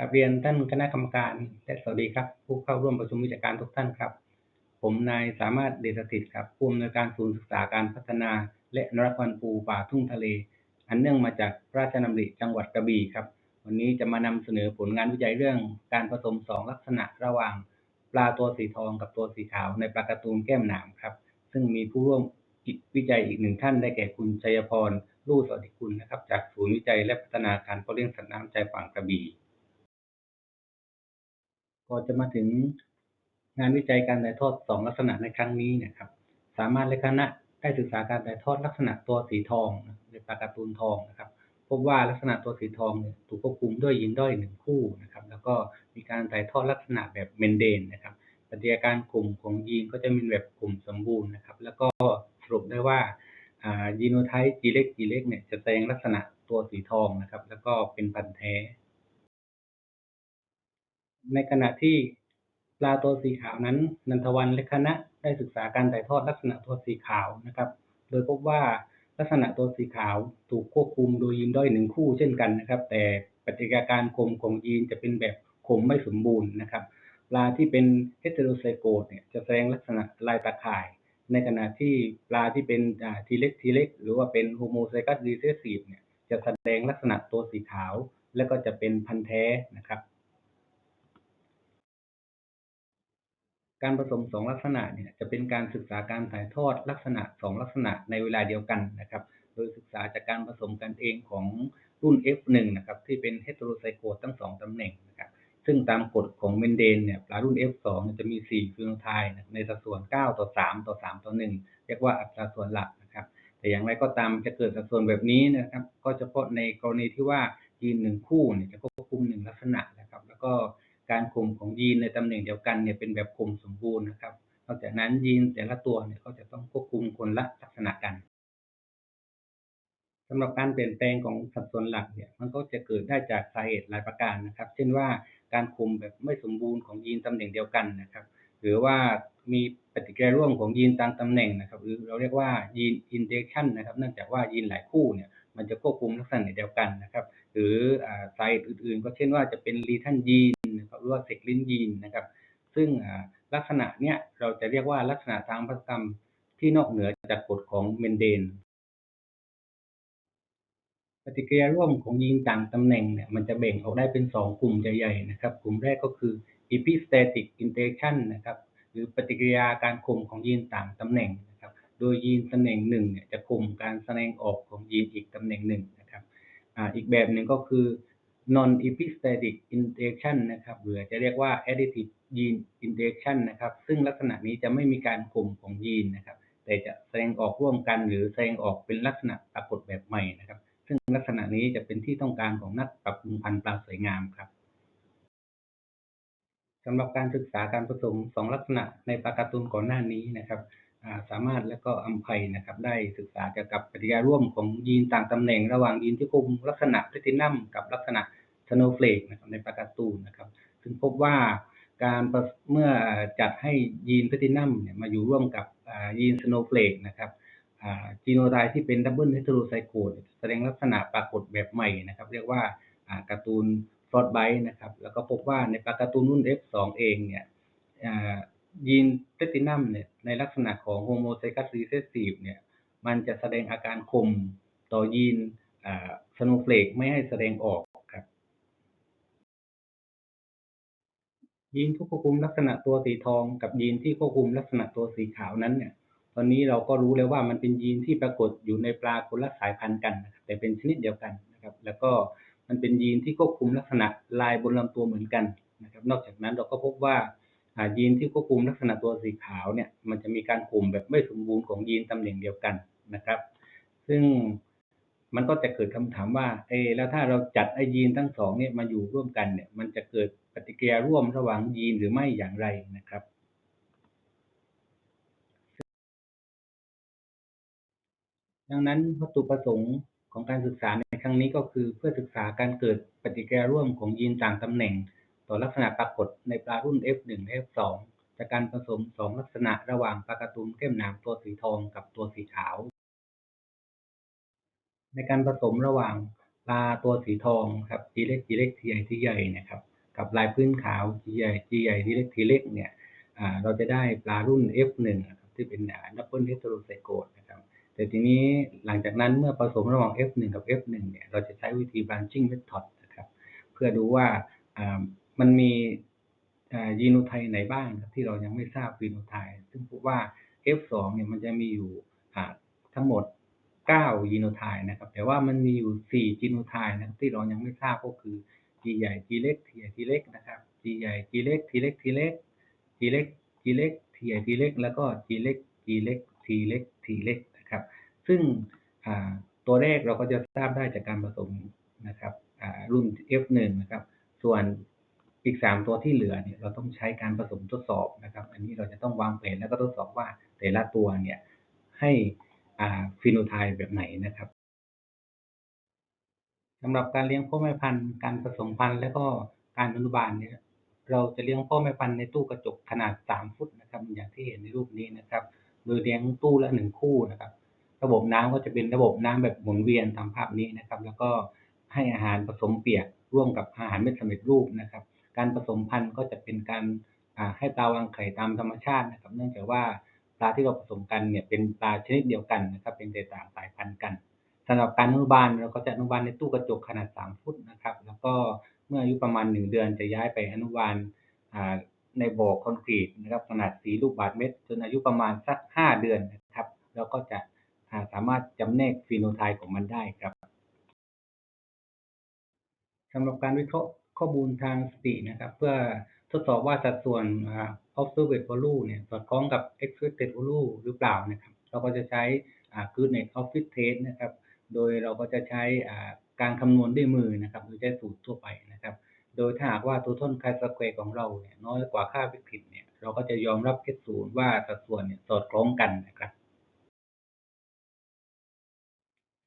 กราบเรียนท่านคณะกรรมการและสวัสดีครับ ผู้เข้าร่วมประชุมวิชาการทุกท่านครับ ผมนายสามารถเดชสถิตครับผู้อำนวยการศูนย์ศึกษาการพัฒนา และนรักพันปูป่าทุ่งทะเล อันเนื่องมาจากพระราชดำริจังหวัดกระบี่ครับ วันนี้จะมานำเสนอผลงานวิจัยเรื่องการผสมสองลักษณะระหว่าง ปลาตัวสีทองกับตัวสีขาวในปลาการ์ตูนแก้มหนามครับ ซึ่งมีผู้ร่วมวิจัยอีกหนึ่งท่านได้แก่คุณชัยพรลู่สวัสดิคุณนะครับ จากศูนย์วิจัยและพัฒนาการเพาะเลี้ยงสัตว์น้ำใจฝั่งกระบี่ ก็จะมาถึงงานวิจัยการถ่ายทอดสองลักษณะในครั้งนี้นะครับ สามารถและคณะได้ศึกษาการถ่ายทอดลักษณะตัวสีทองในปลาการ์ตูนทองนะครับพบว่าลักษณะตัวสีทองเนี่ยถูกควบคุมด้วยยีนด้อยหนึ่งคู่นะครับ แล้วก็มีการถ่ายทอดลักษณะแบบเมนเดนนะครับปฏิกิริยาการกลุ่มของยีนก็จะมีแบบกลุ่มสมบูรณ์นะครับ แล้วก็สรุปได้ว่ายีโนไทป์จีเล็กจีเล็กเนี่ยจะแสดงลักษณะตัวสีทองนะครับ แล้วก็เป็นพันธุ์แท้ ในขณะที่ปลาตัวสีขาวนั้น นันทวันและคณะได้ศึกษาการถ่ายทอดลักษณะตัวสีขาวนะครับ โดยพบว่าลักษณะตัวสีขาวถูกควบคุมโดยยีนด้อยหนึ่งคู่เช่นกันนะครับ แต่ปฏิกิริยาการคมของยีนจะเป็นแบบคมไม่สมบูรณ์นะครับ ปลาที่เป็นเฮตโรไซโกตเนี่ยจะแสดงลักษณะลายตาข่าย ในขณะที่ปลาที่เป็นทีเล็กทีเล็กหรือว่าเป็นโฮโมไซกัสรีเซสซีฟเนี่ยจะแสดงลักษณะตัวสีขาว และก็จะเป็นพันธุ์แท้นะครับ การผสมสองลักษณะเนี่ยจะเป็นการศึกษาการถ่ายทอดลักษณะสองลักษณะในเวลาเดียวกันนะครับ โดยศึกษาจากการผสมกันเองของรุ่น F1 นะครับที่เป็นเฮตโรไซโกตทั้งสองตำแหน่งนะครับซึ่งตามกฎของเมนเดนเนี่ยปลารุ่น F2 จะมี 4 ฟิโนไทป์ในสัดส่วน 9 ต่อ 3 ต่อ 3 ต่อ 1 เรียกว่าอัตราส่วนหลักนะครับ แต่อย่างไรก็ตามจะเกิดสัดส่วนแบบนี้นะครับ ก็เฉพาะในกรณีที่ว่ายีนหนึ่งคู่เนี่ยจะควบคุมหนึ่งลักษณะนะครับ แล้วก็ การข่มของยีนในตำแหน่งเดียวกันเนี่ยเป็นแบบข่มสมบูรณ์นะครับนอกจากนั้นยีนแต่ละตัวเนี่ยก็จะต้องควบคุมคนละลักษณะกันสำหรับการเปลี่ยนแปลงของสัดส่วนหลักเนี่ยมันก็จะเกิดได้จากสาเหตุหลายประการนะครับ เช่นว่าการคุมแบบไม่สมบูรณ์ของยีนตำแหน่งเดียวกันนะครับ หรือว่ามีปฏิกิริยาร่วมของยีนต่ามตำแหน่งนะครับหรือเราเรียกว่ายีนอินเดชันนะครับเนื่องจากว่ายีนหลายคู่เนี่ยมันจะควบคุมลักษณะเดียวกันนะครับ หรือสาเหตุอื่นๆ ก็เช่นว่าจะเป็นรีทันยีน หรือว่าเซกลินยีนนะครับ ซึ่งลักษณะเนี้ยเราจะเรียกว่าลักษณะทางพันธุกรรมที่นอกเหนือจากกฎของเมนเดน ปฏิกิริยาร่วมของยีนต่างตำแหน่งเนี่ยมันจะแบ่งออกได้เป็น 2 กลุ่มใหญ่ๆนะครับ กลุ่มแรกก็คือ epistatic interaction นะครับ หรือปฏิกิริยาการข่มของยีนต่างตำแหน่งนะครับ โดยยีนตำแหน่งหนึ่งเนี่ยจะข่มการแสดงออกของยีนอีกตำแหน่งหนึ่งนะครับอีกแบบหนึ่งก็คือ non epistatic interaction นะครับหรือจะเรียกว่า additive gene interaction นะครับ ซึ่งลักษณะนี้จะไม่มีการข่มของยีนนะครับ แต่จะแสดงออกร่วมกันหรือแสดงออกเป็นลักษณะปรากฏแบบใหม่นะครับ ซึ่งลักษณะนี้จะเป็นที่ต้องการของนักปรับปรุงพันธุ์ปลาสวยงามครับสำหรับการศึกษาการผสมสองลักษณะในปลาการ์ตูนก่อนหน้านี้นะครับสามารถและก็อัมภัยนะครับ ได้ศึกษาเกี่ยวกับปฏิกิริยาร่วมของยีนต่างตำแหน่งระหว่างยีนที่คุมลักษณะพลตินัมกับลักษณะ สโนเฟลกนะครับในปลาการ์ตูนนะครับซึ่งพบว่าการเมื่อจัดให้ยีนพลตินัมเนี่ยมาอยู่ร่วมกับยีนสโนเฟลกนะครับจีโนไทป์ที่เป็นดับเบิลเฮตโรไซโคตแสดงลักษณะปรากฏแบบใหม่นะครับ เรียกว่าการ์ตูนฟลอตไบต์นะครับ แล้วก็พบว่าในปลาการ์ตูนรุ่น F2 เองเนี่ยยีนเพลตินัมเนี่ยในลักษณะของโฮโมไซกัสรีเซสซีฟเนี่ยมันจะแสดงอาการคมต่อยีนสโนเฟลกไม่ให้แสดงออก ยีนที่ควบคุมลักษณะตัวสีทอง กับยีนที่ควบคุมลักษณะตัวสีขาวนั้นเนี่ย ตอนนี้เราก็รู้แล้วว่ามันเป็นยีนที่ปรากฏอยู่ในปลาคนละสายพันธุ์กันนะครับแต่เป็นชนิดเดียวกันนะครับ แล้วก็มันเป็นยีนที่ควบคุมลักษณะลายบนลำตัวเหมือนกันนะครับ นอกจากนั้นเราก็พบว่ายีนที่ควบคุมลักษณะตัวสีขาวเนี่ย มันจะมีการกลุ่มแบบไม่สมบูรณ์ของยีนตำแหน่งเดียวกันนะครับ ซึ่ง มันก็จะเกิดคำถามว่าเอแล้วถ้าเราจัดไอยีนทั้งสองเนี่ยมาอยู่ร่วมกันเนี่ยมันจะเกิดปฏิกิริยาร่วมระหว่างยีนหรือไม่อย่างไรนะครับ ดังนั้นวัตถุประสงค์ของการศึกษาในครั้งนี้ก็คือเพื่อศึกษาการเกิดปฏิกิริยาร่วมของยีนต่างตำแหน่ง ต่อลักษณะปรากฏในปลารุ่น F1 และ F2 จากการผสมสองลักษณะระหว่างปลากระตุนเข้มหนามตัวสีทองกับตัวสีขาว ในการผสมระหว่างปลาตัวสีทองครับจีเล็กจีเล็กทีใหญ่ทีใหญ่นะครับกับลายพื้นขาวจีใหญ่จีใหญ่ทีเล็กทีเล็กเนี่ยอ่าเราจะได้ปลารุ่น F1 นะครับที่เป็นดับเบิลเฮตโรไซโกดนะครับแต่ทีนี้หลังจากนั้นเมื่อผสมระหว่าง F1 กับ F1 เนี่ยเราจะใช้วิธี branching method นะครับเพื่อดูว่าอ่ามันมียีโนไทป์ไหนบ้างที่เรายังไม่ทราบฟีโนไทป์ซึ่งพบว่า F2 เนี่ยมันจะมีอยู่อ่าทั้งหมด 9ยีโนไทป์นะครับ แต่ว่ามันมีอยู่ 4 จีโนไทป์นะครับที่เรายังไม่ทราบก็คือ G ใหญ่ G เล็ก T ใหญ่ T เล็กนะครับ G ใหญ่ G เล็ก T เล็ก T เล็ก G เล็ก G เล็ก T ใหญ่ T เล็ก แล้วก็ G เล็ก G เล็ก T เล็ก T เล็กนะครับ ซึ่งตัวแรกเราก็จะทราบได้จากการผสมนะครับอ่ารุ่น F1 นะครับ ส่วนอีก 3 ตัวที่เหลือเนี่ยเราต้องใช้การผสมทดสอบนะครับ อันนี้เราจะต้องวางแผนแล้วก็ทดสอบว่าแต่ละตัวเนี่ยให้ ฟีโนไทป์แบบไหนนะครับสำหรับการเลี้ยงพ่อแม่พันธุ์การผสมพันธุ์และก็การอนุบาลเนี่ยเราจะเลี้ยงพ่อแม่พันธุ์ในตู้กระจกขนาด 3 ฟุตนะครับ อย่างที่เห็นในรูปนี้นะครับ โดยเลี้ยงตู้ละ 1 คู่นะครับ ระบบน้ำก็จะเป็นระบบน้ำแบบหมุนเวียนตามภาพนี้นะครับ แล้วก็ให้อาหารผสมเปียกร่วมกับอาหารเม็ดสำเร็จรูปนะครับ การผสมพันธุ์ก็จะเป็นการให้ปลาวางไข่ตามธรรมชาตินะครับ เนื่องจากว่า ปลาที่เราผสมกันเนี่ยเป็นปลาชนิดเดียวกันนะครับเป็นแต่ต่างสายพันธุ์กันสำหรับการอนุบาลเราก็จะอนุบาลในตู้กระจกขนาด 3 ฟุตนะครับ แล้วก็เมื่ออายุประมาณ 1 เดือนจะย้ายไปอนุบาลในบ่อคอนกรีตนะครับขนาด4ลูกบาศก์เมตร จนอายุประมาณสัก 5 เดือนนะครับเราก็จะาสามารถจำแนกฟีโนไทป์ของมันได้ครับสำหรับการวิเคราะห์ข้อมูลทางสตินะครับ เพื่อ ทดสอบว่าสัดส่วน observed value เนี่ยสอดคล้องกับ expected value หรือเปล่านะครับ เราก็จะใช้ goodness of fit test นะครับ โดยเราก็จะใช้การคำนวณด้วยมือนะครับโดยใช้สูตรทั่วไปนะครับ โดยถ้าหากว่า total chi square ของเราเนี่ยน้อยกว่าค่าวิกฤตเนี่ยเราก็จะยอมรับ S0 ว่าสัดส่วนเนี่ยสอดคล้องกันนะครับ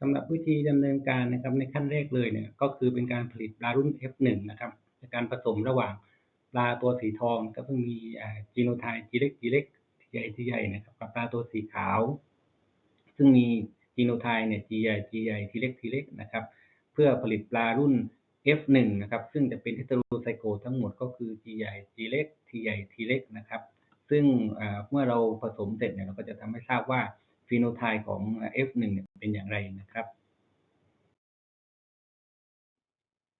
สำหรับวิธีดำเนินการนะครับในขั้นแรกเลยเนี่ยก็คือเป็นการผลิตปลารุ่น F1 นะครับในการผสมระหว่าง ปลาตัวสีทองก็เพิ่งมีจีโนไทป์จีเล็กจีเล็กทีใหญ่ทีใหญ่นะครับกับปลาตัวสีขาว ซึ่งมีจีโนไทป์เนี่ยจีใหญ่จีใหญ่ทีเล็กทีเล็กนะครับ เพื่อผลิตปลารุ่น F1 นะครับ ซึ่งจะเป็นเฮตโรไซโกทั้งหมดก็คือ G ใหญ่ G เล็ก T ใหญ่ T เล็กนะครับ ซึ่งเมื่อเราผสมเสร็จเนี่ยเราก็จะทำให้ทราบว่าฟีโนไทป์ของ F1 เนี่ยเป็นอย่างไรนะครับ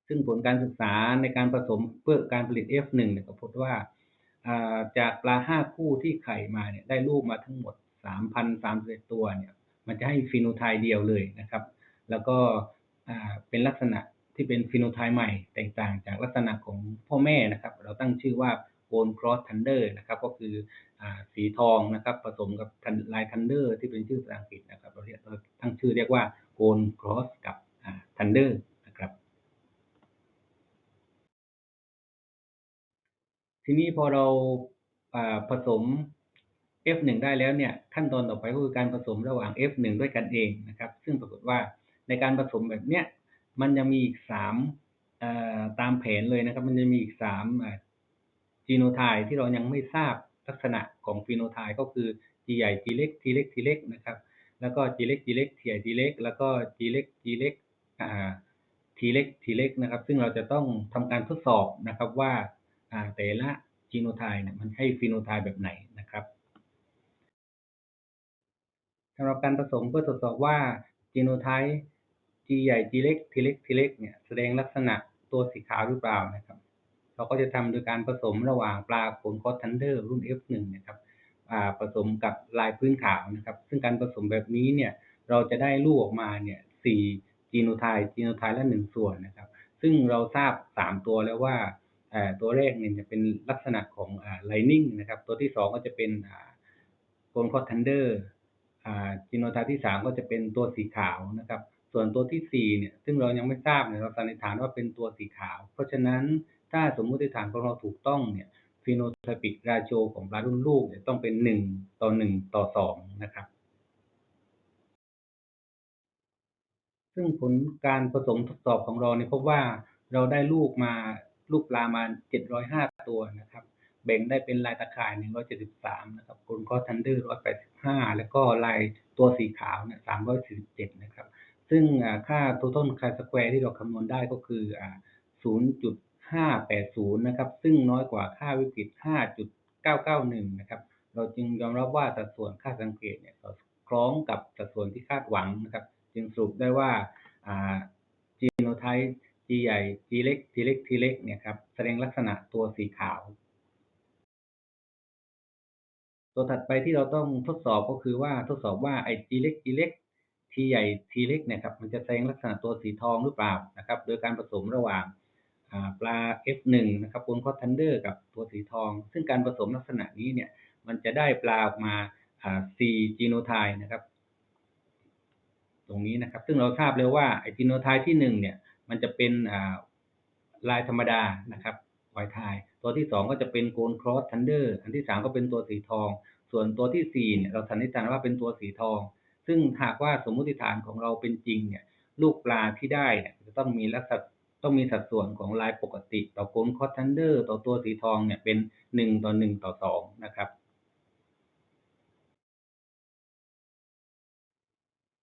ซึ่งผลการศึกษาในการผสมเพื่อการผลิต F1 เนี่ยก็พบว่าจากปลา5คู่ที่ไข่มาเนี่ยได้ลูกมาทั้งหมด 3,031 ตัวเนี่ยมันจะให้ฟีโนไทป์เดียวเลยนะครับ แล้วก็เป็นลักษณะที่เป็นฟีโนไทป์ใหม่แตกต่างจากลักษณะของพ่อแม่นะครับ เราตั้งชื่อว่า Gold Cross Thunder นะครับก็คืออสีทองนะครับผสมกับลาย Thunder ที่เป็นชื่อภาษาอังกฤษนะครับเราเรียกตั้งชื่อเรียกว่า Gold Cross กับอ่า Thunder นะครับ ทีนี้พอเราผสม F1 ได้แล้วเนี่ยขั้นตอนต่อไปก็คือการผสมระหว่าง F1 ด้วยกันเองนะครับ ซึ่งปรากฏว่าในการผสมแบบเนี้ยมันยังมีอีก3เอ่อตามแผนเลยนะครับ มันจะมีอีก3อ่าจีโนไทป์ที่เรายังไม่ทราบลักษณะของฟีโนไทป์ก็คือ G ใหญ่ G เล็ก T เล็ก T เล็กนะครับ แล้วก็ G เล็ก G เล็ก T ใหญ่ T เล็ก แล้วก็ G เล็ก G เล็กอ่า T เล็ก T เล็กนะครับ ซึ่งเราจะต้องทำการทดสอบนะครับว่า แต่ละจีโนไทป์เนี่ยมันให้ฟีโนไทป์แบบไหนนะครับสำหรับการผสมเพื่อตรวจสอบว่าจีโนไทป์ G ใหญ่ G เล็ก T เล็ก T เล็กเนี่ยแสดงลักษณะตัวสีขาวหรือเปล่านะครับ เราก็จะทำโดยการผสมระหว่างปลาโขนคอทันเดอร์รุ่น F1 นะครับอ่าผสมกับลายพื้นขาวนะครับ ซึ่งการผสมแบบนี้เนี่ยเราจะได้ลูกออกมาเนี่ยสี่จีโนไทป์จีโนไทป์ละหนึ่งส่วนนะครับ ซึ่งเราทราบสามตัวแล้วว่า ตัวแรกเนี่ยจะเป็นลักษณะของอ่าไลนิ่งนะครับ ตัวที่สองก็จะเป็นอ่าโกลคอทันเดอร์อ่าจีโนไทป์ที่สามก็จะเป็นตัวสีขาวนะครับ ส่วนตัวที่สี่เนี่ย ซึ่งเรายังไม่ทราบเนี่ยเราสันนิษฐานว่าเป็นตัวสีขาว เพราะฉะนั้นถ้าสมมติฐานของเราถูกต้องเนี่ยฟีโนไทปิกราโชของปลารุ่นลูกเนี่ยต้องเป็นหนึ่งต่อหนึ่งต่อสองนะครับ ซึ่งผลการผสมทดสอบของเราเนี่ยพบว่าเราได้ลูกมา ลูกปลามา 705 ตัวนะครับ แบ่งได้เป็นลายตะข่าย 173 นะครับกลคอทันเดอร์ 185 แล้วก็ลายตัวสีขาวเนี่ย347 นะครับ ซึ่งอ่าค่า total chi square ที่เราคำนวณได้ก็คือ 0.580 นะครับ ซึ่งน้อยกว่าค่าวิกฤต 5.991 นะครับ เราจึงยอมรับว่าสัดส่วนค่าสังเกตเนี่ยสอดคล้องกับสัดส่วนที่คาดหวังนะครับ จึงสรุปได้ว่าอ่า genotype G ใหญ่ G เล็ก T เล็ก T เล็กเนี่ยครับแสดงลักษณะตัวสีขาว ตัวถัดไปที่เราต้องทดสอบก็คือว่าทดสอบว่าไอ้ G เล็ก G เล็ก T ใหญ่ T เล็กเนี่ยครับมันจะแสดงลักษณะตัวสีทองหรือเปล่านะครับ โดยการผสมระหว่างอ่าปลา F1 นะครับบนคอทันเดอร์กับตัวสีทอง ซึ่งการผสมลักษณะนี้เนี่ยมันจะได้ปลาออกมาอ่า C genotype นะครับ ตรงนี้นะครับ ซึ่งเราทราบเลยว่าไอ้ genotype ที่หนึ่งเนี่ย มันจะเป็นลายธรรมดานะครับไวทาย ตัวที่สองก็จะเป็นโกลครอสทันเดอร์อันที่สามก็เป็นตัวสีทอง ส่วนตัวที่สี่เนี่ยเราสันนิษฐานว่าเป็นตัวสีทอง ซึ่งหากว่าสมมุติฐานของเราเป็นจริงเนี่ยลูกปลาที่ได้เนี่ยจะต้องมีลักษณะต้องมีสัดส่วนของลายปกติต่อโกลครอสทันเดอร์ต่อตัวสีทองเนี่ยเป็นหนึ่งต่อหนึ่งต่อสองนะครับ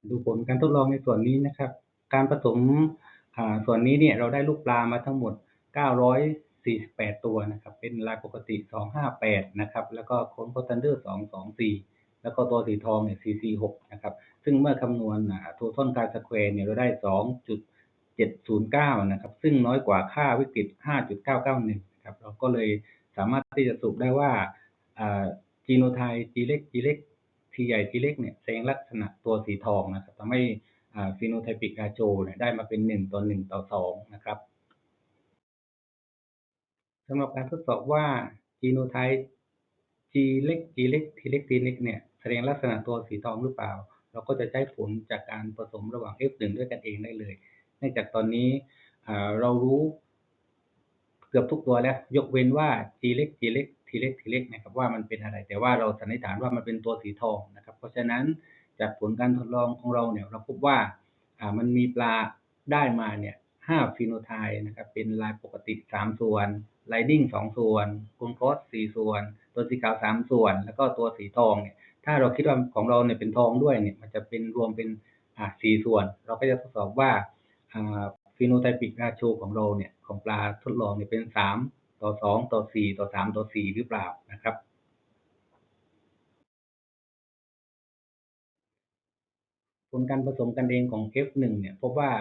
ดูผลการทดลองในส่วนนี้นะครับ การผสม ส่วนนี้เนี่ยเราได้ลูกปลามาทั้งหมด 948 ตัวนะครับ เป็นลายปกติ 258 นะครับ แล้วก็โคนโคตันเดอร์ 224 แล้วก็ตัวสีทองเนี่ย 446 นะครับ ซึ่งเมื่อคำนวณอ่า total chi square เนี่ยเราได้ 2.709 นะครับ ซึ่งน้อยกว่าค่าวิกฤต 5.991นะครับ เราก็เลยสามารถที่จะสรุปได้ว่าอ่า genotype G เล็ก G เล็ก T ใหญ่ T เล็กเนี่ยแสดงลักษณะตัวสีทองนะครับทำให้ อ่า phenotypic ratio เนี่ยได้มาเป็น 1 ต่อ 1 ต่อ 2 นะครับสำหรับการทดสอบว่า genotype G เล็ก G เล็ก T เล็ก T เล็กเนี่ยแสดงลักษณะตัวสีทองหรือเปล่า เราก็จะใช้ผลจากการผสมระหว่าง F1 ด้วยกันเองได้เลย เนื่องจากตอนนี้เรารู้เกือบทุกตัวแล้ว ยกเว้นว่า G เล็ก G เล็ก T เล็ก T เล็กนะครับว่ามันเป็นอะไร แต่ว่าเราสันนิษฐานว่ามันเป็นตัวสีทองนะครับ เพราะฉะนั้น จากผลการทดลองของเราเนี่ยเราพบว่ามันมีปลาได้มาเนี่ย5ฟีโนไทป์นะครับเป็นลายปกติ3ส่วนไลดิ้ง2ส่วนโคนคอส4ส่วน ตัวสีขาว3ส่วน แล้วก็ตัวสีทองเนี่ยถ้าเราคิดว่าของเราเนี่ยเป็นทองด้วยเนี่ยมันจะเป็นรวมเป็นอ่า4ส่วน เราก็จะทดสอบว่าอ่าฟีโนไทปิกราโชของเราเนี่ยของปลาทดลองเนี่ยเป็น3ต่อ2ต่อ4ต่อ3ต่อ4หรือเปล่านะครับ ลการผสมกันเองของ F1 เนี่ยพบว่า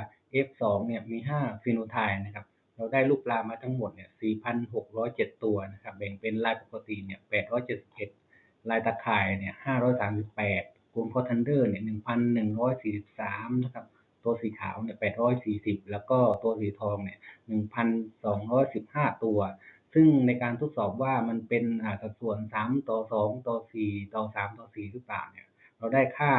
F2 เนี่ยมี 5 ฟีโนไทป์นะครับ เราได้ลูกปลามาทั้งหมดเนี่ย 4,607 ตัวนะครับแบ่งเป็นลายปกติเนี่ย 871 ลายตะข่ายเนี่ย 538กลุ่มคอทันเดอร์เนี่ย 1,143 นะครับ ตัวสีขาวเนี่ย 840 แล้วก็ตัวสีทองเนี่ย 1,215 ตัว ซึ่งในการทดสอบว่ามันเป็นอ่าสัดส่วน 3 ต่อ 2 ต่อ 4 ต่อ 3 ต่อ 4 หรือเปล่าเนี่ย เราได้ค่า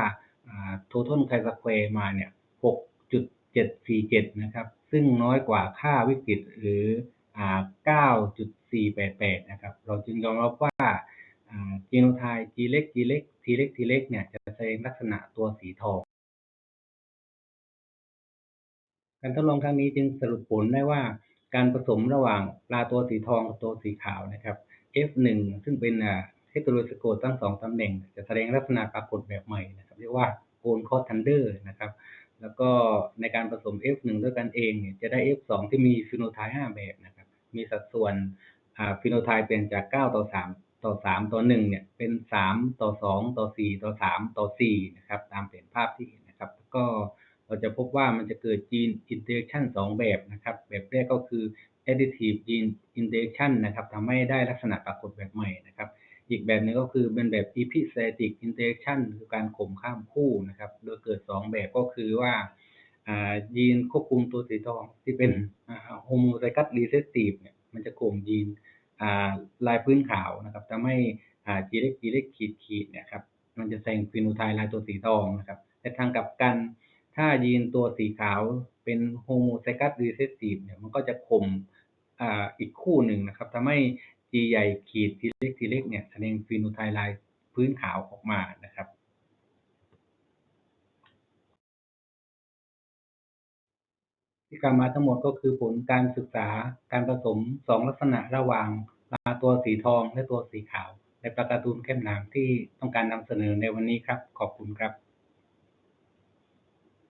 อ่า total chi square มาเนี่ย 6.747 นะครับ ซึ่งน้อยกว่าค่าวิกฤตหรืออ่า9.488 นะครับ เราจึงยอมรับว่าอ่า genotype G เล็ก G เล็ก T เล็ก T เล็กเนี่ยจะแสดงลักษณะตัวสีทอง การทดลองครั้งนี้จึงสรุปผลได้ว่าการผสมระหว่างปลาตัวสีทองกับตัวสีขาวนะครับ F1 ซึ่งเป็น อ่าเฮตโรสโกทั้งสองตำแหน่ง จะแสดงลักษณะปรากฏแบบใหม่นะครับเรียกว่าโกลคอทันเดอร์นะครับ แล้วก็ในการผสม F1 ด้วยกันเองเนี่ยจะได้ F2 ที่มีฟีโนไทป์5แบบนะครับ มีสัดส่วนฟีโนไทป์เปลี่ยนจาก 9 ต่อ 3 ต่อ 3 ต่อ 1 เนี่ยเป็น 3 ต่อ 2 ต่อ 4 ต่อ 3 ต่อ 4 นะครับ ตามแผนภาพที่เห็นนะครับแล้วก็เราจะพบว่ามันจะเกิด gene interaction 2แบบนะครับ แบบแรกก็คือ additive gene interaction นะครับทำให้ได้ลักษณะปรากฏแบบใหม่นะครับ อีกแบบหนึงก็คือเป็นแบบ epistatic interaction คือการข่มข้ามคู่นะครับ โดยเกิด 2 แบบก็คือว่าายีนควบคุมตัวสีทองที่เป็น homozygous recessive เนี่ยมันจะข่มยีนาลายพื้นขาวนะครับทำให้อ่า G เล็ก G เล็กขีดขีดเนี่ยครับมันจะแสดงฟีโนไทป์ลายตัวสีทองนะครับแต่ทางกลับกันถ้ายีนตัวสีขาวเป็นโฮโมไซกัสรีเซสซีฟเนี่ยมันก็จะข่มอ,อีกคู่หนึ่งนะครับทำให้ G ใหญ่ขีด T เล็ก T เล็กเนี่ยแสดงฟีโนไทป์ลายพื้นขาวออกมานะครับที่กล่าวมาทั้งหมดก็คือผลการศึกษาการผสมสองลักษณะระหว่างปลาตัวสีทองและตัวสีขาว ในปลาการ์ตูนแก้มหนามที่ต้องการนำเสนอในวันนี้ครับ ขอบคุณครับ